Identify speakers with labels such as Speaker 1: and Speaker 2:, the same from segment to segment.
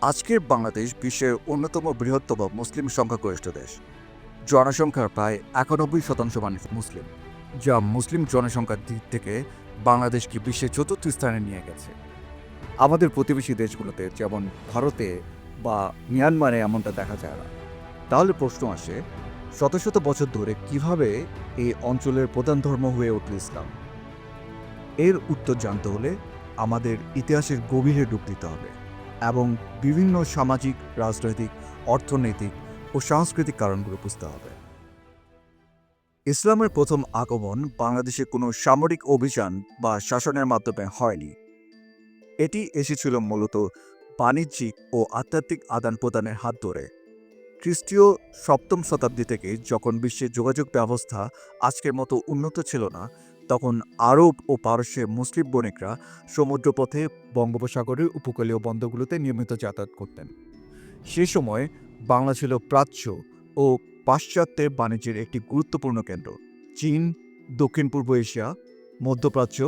Speaker 1: আজকের বাংলাদেশ বিশ্বের অন্যতম বৃহত্তম মুসলিম সংখ্যাগরিষ্ঠ দেশ। জনসংখ্যার প্রায় একানব্বই শতাংশ মানুষ মুসলিম, যা মুসলিম জনসংখ্যার দিক থেকে বাংলাদেশকে বিশ্বের চতুর্থ স্থানে নিয়ে গেছে। আমাদের প্রতিবেশী দেশগুলোতে যেমন ভারতে বা মিয়ানমারে এমনটা দেখা যায় না। তাহলে প্রশ্ন আসে, শত শত বছর ধরে কীভাবে এই অঞ্চলের প্রধান ধর্ম হয়ে উঠল ইসলাম? এর উত্তর জানতে হলে আমাদের ইতিহাসের গভীরে ডুব দিতে হবে। এবং বিভিন্ন সামাজিক, রাজনৈতিক, অর্থনৈতিক ও সাংস্কৃতিক কারণগুলো বুঝতে হবে। ইসলামের প্রথম আগমন বাংলাদেশে কোনো সামরিক অভিযান বা শাসনের মাধ্যমে হয়নি। এটি এসেছিল মূলত বাণিজ্যিক ও আধ্যাত্মিক আদান প্রদানের হাত ধরে। খ্রিস্টীয় সপ্তম শতাব্দী থেকে যখন বিশ্বের যোগাযোগ ব্যবস্থা আজকের মতো উন্নত ছিল না তখন আরব ও পারস্যের মুসলিম বণিকরা সমুদ্রপথে বঙ্গোপসাগরের উপকূলীয় বন্দরগুলোতে নিয়মিত যাতায়াত করতেন। সে সময় বাংলা ছিল প্রাচ্য ও পাশ্চাত্যের বাণিজ্যের একটি গুরুত্বপূর্ণ কেন্দ্র। চীন, দক্ষিণ পূর্ব এশিয়া, মধ্যপ্রাচ্য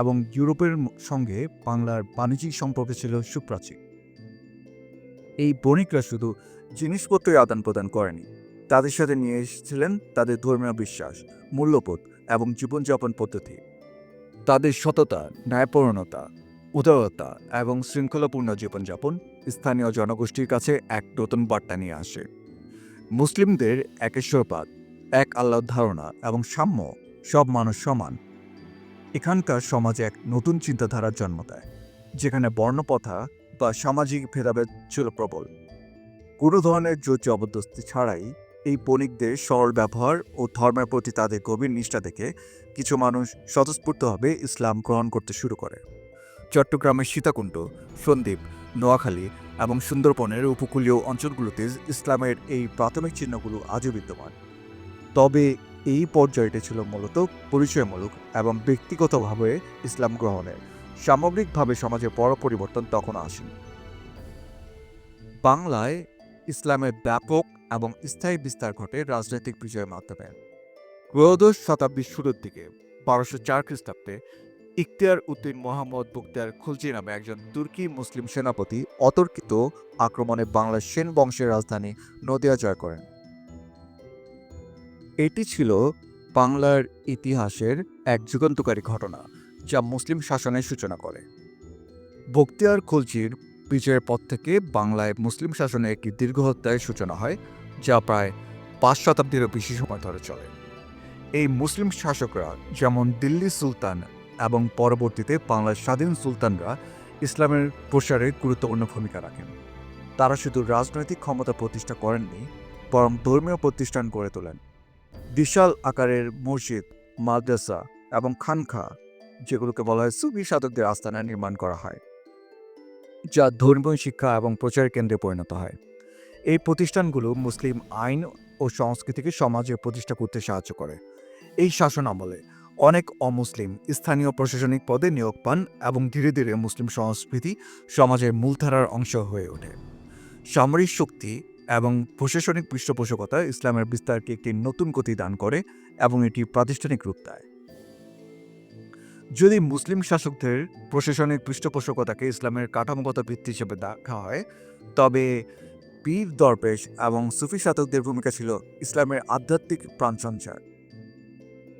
Speaker 1: এবং ইউরোপের সঙ্গে বাংলার বাণিজ্যিক সম্পর্ক ছিল সুপ্রাচীন। এই বণিকরা শুধু জিনিসপত্রই আদান প্রদান করেনি, তাদের সাথে নিয়ে এসেছিলেন তাদের ধর্মীয় বিশ্বাস, মূল্যবোধ এবং জীবনযাপন পদ্ধতি। তাদের সততা ন্যায়পরণতা উদারতা এবং শৃঙ্খলাপূর্ণ জীবনযাপন স্থানীয় জনগোষ্ঠীর কাছে এক নতুন বার্তা নিয়ে আসে। মুসলিমদের একেশ্বরবাদ, এক আল্লাহর ধারণা এবং সাম্য, সব মানুষ সমান। এখানকার সমাজে এক নতুন চিন্তাধারার জন্ম দেয়, যেখানে বর্ণপথা বা সামাজিক ভেদাভেদ ছিল প্রবল। কোনো ধরনের জোর জবরদস্তি ছাড়াই এই বণিকদের সরল ব্যবহার ও ধর্মের প্রতি তাদের গভীর নিষ্ঠা দেখে কিছু মানুষ স্বতঃস্ফূর্তভাবে ইসলাম গ্রহণ করতে শুরু করে। চট্টগ্রামের সীতাকুণ্ড, সন্দ্বীপ, নোয়াখালী এবং সুন্দরবনের উপকূলীয় অঞ্চলগুলোতে ইসলামের এই প্রাথমিক চিহ্নগুলো আজও বিদ্যমান। তবে এই পর্যায়টি ছিল মূলত পরিচয়মূলক এবং ব্যক্তিগতভাবে ইসলাম গ্রহণের। সামগ্রিকভাবে সমাজে বড় পরিবর্তন তখন আসেনি। বাংলায় ইসলামের ব্যাপক এবং স্থায়ী বিস্তার ঘটে রাজনৈতিক বিজয়ের মাধ্যমে। ত্রয়োদশ শতাব্দীর শুরুর দিকে বারোশো চার খ্রিস্টাব্দে ইখতিয়ার উদ্দিন মোহাম্মদ বুখতিয়ার খুলজি নামে একজন তুর্কি মুসলিম সেনাপতি অতর্কিত আক্রমণে বাংলার সেন বংশের রাজধানী নদিয়া জয় করেন। এটি ছিল বাংলার ইতিহাসের এক যুগান্তকারী ঘটনা, যা মুসলিম শাসনের সূচনা করে। বখতিয়ার খুলজির বিজয়ের পর থেকে বাংলায় মুসলিম শাসনের একটি দীর্ঘ অধ্যায়ের সূচনা হয়, যা প্রায় পাঁচ শতাব্দীরও বেশি সময় ধরে চলে। এই মুসলিম শাসকরা যেমন দিল্লি সুলতান এবং পরবর্তীতে বাংলার স্বাধীন সুলতানরা ইসলামের প্রসারে গুরুত্বপূর্ণ ভূমিকা রাখেন। তারা শুধু রাজনৈতিক ক্ষমতা প্রতিষ্ঠা করেননি, বরং ধর্মীয় প্রতিষ্ঠান গড়ে তোলেন। বিশাল আকারের মসজিদ, মাদ্রাসা এবং খানখা যেগুলোকে বলা হয় সুফি সাধকদের আস্তানা নির্মাণ করা হয়। যা ধর্মীয় শিক্ষা এবং প্রচার কেন্দ্রে পরিণত হয়। এই প্রতিষ্ঠানগুলো মুসলিম আইন ও সংস্কৃতিকে সমাজে প্রতিষ্ঠা করতে সাহায্য করে। এই শাসন আমলে অনেক অমুসলিম স্থানীয় প্রশাসনিক পদে নিয়োগ পান এবং ধীরে ধীরে মুসলিম সংস্কৃতি সমাজের মূলধারার অংশ হয়ে ওঠে। সামরিক শক্তি এবং প্রশাসনিক পৃষ্ঠপোষকতা ইসলামের বিস্তারকে একটি নতুন গতি দান করে এবং এটি প্রাতিষ্ঠানিক রূপ দেয়। যদি মুসলিম শাসকদের প্রশাসনিক পৃষ্ঠপোষকতাকে ইসলামের কাঠামোগত ভিত্তি হিসেবে দেখা হয়, তবে পীর দরবেশ এবং সুফি সাধকদের ভূমিকা ছিল ইসলামের আধ্যাত্মিক প্রাণসঞ্চার।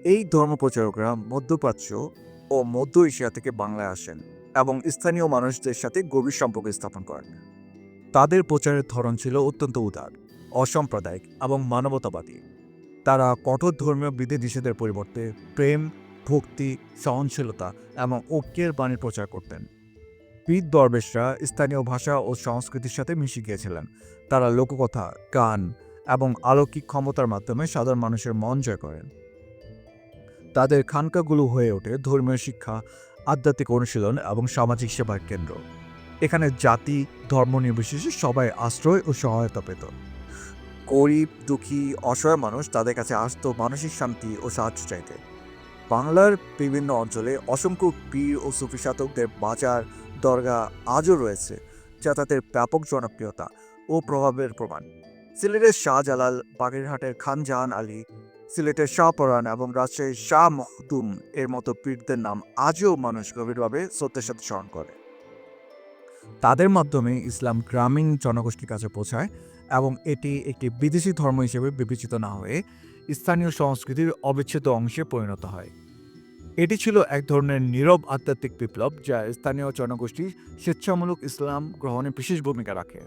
Speaker 1: এই ধর্মপ্রচারকরা মধ্যপ্রাচ্য ও মধ্য এশিয়া থেকে বাংলায় আসেন এবং স্থানীয় মানুষদের সাথে গভীর সম্পর্ক স্থাপন করেন। তাদের প্রচারের ধরন ছিল অত্যন্ত উদার, অসাম্প্রদায়িক এবং মানবতাবাদী। তারা কঠোর ধর্মীয় বিধি নিষেধের পরিবর্তে প্রেম ভক্তি, সহনশীলতা এবং ঐক্যের বাণী প্রচার করতেন। পীর দরবেশরা স্থানীয় ভাষা ও সংস্কৃতির সাথে মিশে গিয়েছিলেন। তারা লোককথা, গান এবং আলৌকিক ক্ষমতার মাধ্যমে সাধারণ মানুষের মন জয় করেন। তাদের খানকাগুলো হয়ে ওঠে ধর্মীয় শিক্ষা, আধ্যাত্মিক অনুশীলন এবং সামাজিক সেবার কেন্দ্র। এখানে জাতি, ধর্ম নির্বিশেষে সবাই আশ্রয় ও সহায়তা পেত। গরিব, দুঃখী, অসহায় মানুষ তাদের কাছে আসতো মানসিক শান্তি ও সাহায্য চাইতে। বাংলার বিভিন্ন অঞ্চলে অসংখ্য পীর ও সুফি সাধকদের বাজার দরগা আজও রয়েছে, যা তাদের ব্যাপক জনপ্রিয়তা ও প্রভাবের প্রমাণ। সিলেটের শাহজালাল বাগেরহাটের খান জাহান আলী, সিলেটের শাহপরান এবং রাজশাহীর শাহ মখদুম এর মতো পীরদের নাম আজও মানুষ গভীরভাবে শ্রদ্ধার সাথে স্মরণ করে। তাদের মাধ্যমে ইসলাম গ্রামীণ জনগোষ্ঠীর কাছে পৌঁছায় এবং এটি একটি বিদেশি ধর্ম হিসেবে বিবেচিত না হয়ে স্থানীয় সংস্কৃতির অবিচ্ছেদ্য অংশে পরিণত হয়। এটি ছিল এক ধরনের নীরব আধ্যাত্মিক বিপ্লব যা স্থানীয় জনগোষ্ঠী স্বেচ্ছামূলক ইসলাম গ্রহণে বিশেষ ভূমিকা রাখে।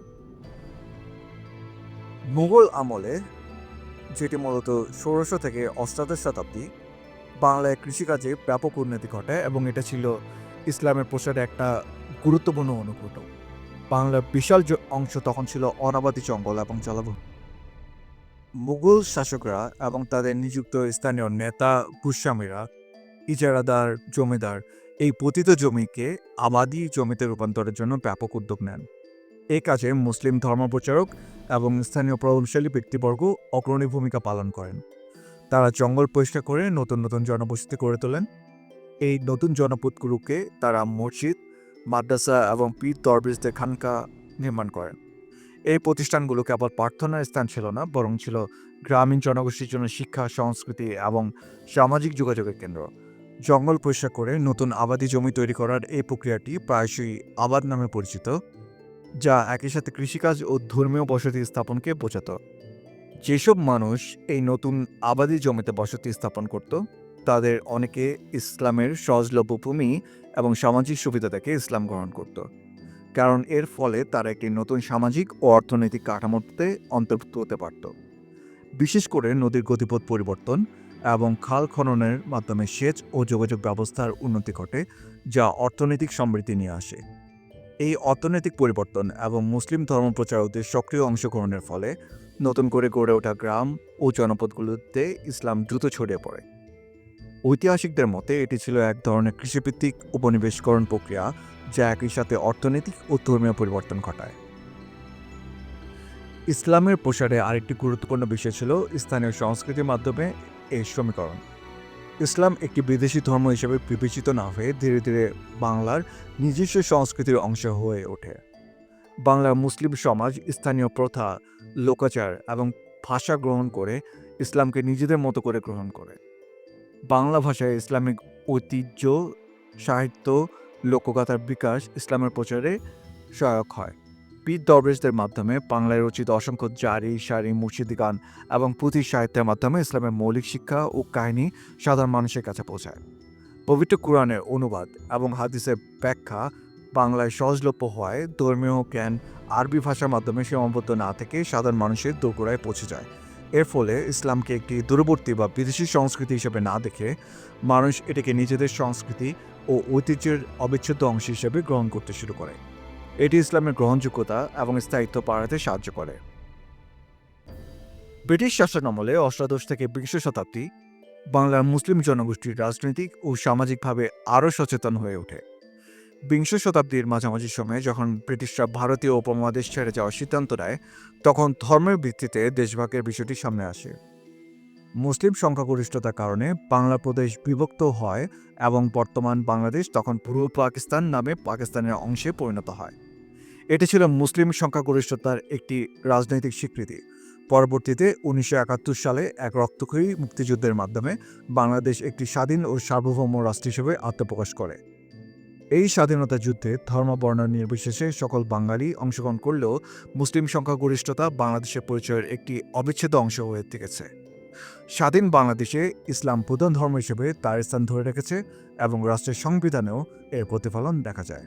Speaker 1: মুঘল আমলে, যেটি মূলত ষোড়শ থেকে অষ্টাদশ শতাব্দী, বাংলায় কৃষিকাজে ব্যাপক উন্নতি ঘটায় এবং এটা ছিল ইসলামের প্রসারে একটা গুরুত্বপূর্ণ অনুভূত। বাংলার বিশাল অংশ তখন ছিল অনাবাদী জঙ্গল এবং জলাভূমি। মুঘল শাসকরা এবং তাদের নিযুক্ত স্থানীয় নেতা ভূস্বামীরা ইজারাদার, জমিদার এই পতিত জমিকে আবাদি জমিতে রূপান্তরের জন্য ব্যাপক উদ্যোগ নেন। এই কাজে মুসলিম ধর্মপ্রচারক এবং স্থানীয় প্রভাবশালী ব্যক্তিবর্গ অগ্রণী ভূমিকা পালন করেন। তারা জঙ্গল পরিষ্কার করে নতুন নতুন জনবসতি গড়ে তোলেন। এই নতুন জনপদগুলোকে তারা মসজিদ মাদ্রাসা এবং পীর দরবেজদের খানকা নির্মাণ করেন। এই প্রতিষ্ঠানগুলো কেবল প্রার্থনার স্থান ছিল না, বরং ছিল গ্রামীণ জনগোষ্ঠীর জন্য শিক্ষা, সংস্কৃতি এবং সামাজিক যোগাযোগের কেন্দ্র। জঙ্গল পরিষ্কার করে নতুন আবাদি জমি তৈরি করার এই প্রক্রিয়াটি প্রায়শই আবাদ নামে পরিচিত, যা একই সাথে কৃষিকাজ ও ধর্মীয় বসতি স্থাপনকে বোঝাতো। যেসব মানুষ এই নতুন আবাদি জমিতে বসতি স্থাপন করত তাদের অনেকে ইসলামের সহজলভ্য ভূমি এবং সামাজিক সুবিধা থেকে ইসলাম গ্রহণ করত। কারণ এর ফলে তারা একটি নতুন সামাজিক ও অর্থনৈতিক কাঠামোতে অন্তর্ভুক্ত হতে পারত। বিশেষ করে নদীর গতিপথ পরিবর্তন এবং খাল খননের মাধ্যমে সেচ ও যোগাযোগ ব্যবস্থার উন্নতি ঘটে, যা অর্থনৈতিক সমৃদ্ধি নিয়ে আসে। এই অর্থনৈতিক পরিবর্তন এবং মুসলিম ধর্মপ্রচারকদের সক্রিয় অংশগ্রহণের ফলে নতুন করে গড়ে ওঠা গ্রাম ও জনপদগুলোতে ইসলাম দ্রুত ছড়িয়ে পড়ে। ঐতিহাসিকদের মতে, এটি ছিল এক ধরনের কৃষিভিত্তিক উপনিবেশকরণ প্রক্রিয়া যা একই সাথে অর্থনৈতিক ও ধর্মীয় পরিবর্তন ঘটায়। ইসলামের প্রসারে আরেকটি গুরুত্বপূর্ণ বিষয় ছিল স্থানীয় সংস্কৃতির মাধ্যমে এই সমীকরণ। ইসলাম একটি বিদেশি ধর্ম হিসেবে বিবেচিত না হয়ে ধীরে ধীরে বাংলার নিজস্ব সংস্কৃতির অংশ হয়ে ওঠে। বাংলার মুসলিম সমাজ স্থানীয় প্রথা, লোকাচার এবং ভাষা গ্রহণ করে ইসলামকে নিজেদের মতো করে গ্রহণ করে। বাংলা ভাষায় ইসলামিক ঐতিহ্য, সাহিত্য লোকগাথার বিকাশ ইসলামের প্রচারে সহায়ক হয়। পীর দরবেশদের মাধ্যমে বাংলায় রচিত অসংখ্য জারি, সারি, মুর্শিদি গান এবং পুঁথি সাহিত্যের মাধ্যমে ইসলামের মৌলিক শিক্ষা ও কাহিনী সাধারণ মানুষের কাছে পৌঁছায়। পবিত্র কোরআনের অনুবাদ এবং হাদিসের ব্যাখ্যা বাংলায় সহজলভ্য হওয়ায় ধর্মীয় জ্ঞান আরবি ভাষার মাধ্যমে সীমাবদ্ধ না থেকে সাধারণ মানুষের দোরগোড়ায় পৌঁছে যায়। এর ফলে ইসলামকে একটি দূরবর্তী বা বিদেশি সংস্কৃতি হিসেবে না দেখে মানুষ এটিকে নিজেদের সংস্কৃতি ও ঐতিহ্যের অবিচ্ছেদ্য অংশ হিসেবে গ্রহণ করতে শুরু করে। এটি ইসলামের গ্রহণযোগ্যতা এবং স্থায়িত্ব বাড়াতে সাহায্য করে। ব্রিটিশ শাসন আমলে অষ্টাদশ থেকে বিংশ শতাব্দী বাংলার মুসলিম জনগোষ্ঠীর রাজনৈতিক ও সামাজিকভাবে আরও সচেতন হয়ে ওঠে। বিংশ শতাব্দীর মাঝামাঝি সময়ে যখন ব্রিটিশরা ভারতীয় উপমহাদেশ ছেড়ে যাওয়ার সিদ্ধান্ত নেয়, তখন ধর্মের ভিত্তিতে দেশভাগের বিষয়টি সামনে আসে। মুসলিম সংখ্যাগরিষ্ঠতার কারণে বাংলা প্রদেশ বিভক্ত হয় এবং বর্তমান বাংলাদেশ তখন পূর্ব পাকিস্তান নামে পাকিস্তানের অংশে পরিণত হয়। এটি ছিল মুসলিম সংখ্যাগরিষ্ঠতার একটি রাজনৈতিক স্বীকৃতি। পরবর্তীতে উনিশশো একাত্তর সালে এক রক্তক্ষয়ী মুক্তিযুদ্ধের মাধ্যমে বাংলাদেশ একটি স্বাধীন ও সার্বভৌম রাষ্ট্র হিসেবে আত্মপ্রকাশ করে। এই স্বাধীনতা যুদ্ধে ধর্ম বর্ণ নির্বিশেষে সকল বাঙালি অংশগ্রহণ করলেও মুসলিম সংখ্যাগরিষ্ঠতা বাংলাদেশের পরিচয়ের একটি অবিচ্ছেদ্য অংশ হয়ে থেকেছে। স্বাধীন বাংলাদেশে ইসলাম প্রধান ধর্ম হিসেবে তার স্থান ধরে রেখেছে এবং রাষ্ট্রের সংবিধানেও এর প্রতিফলন দেখা যায়।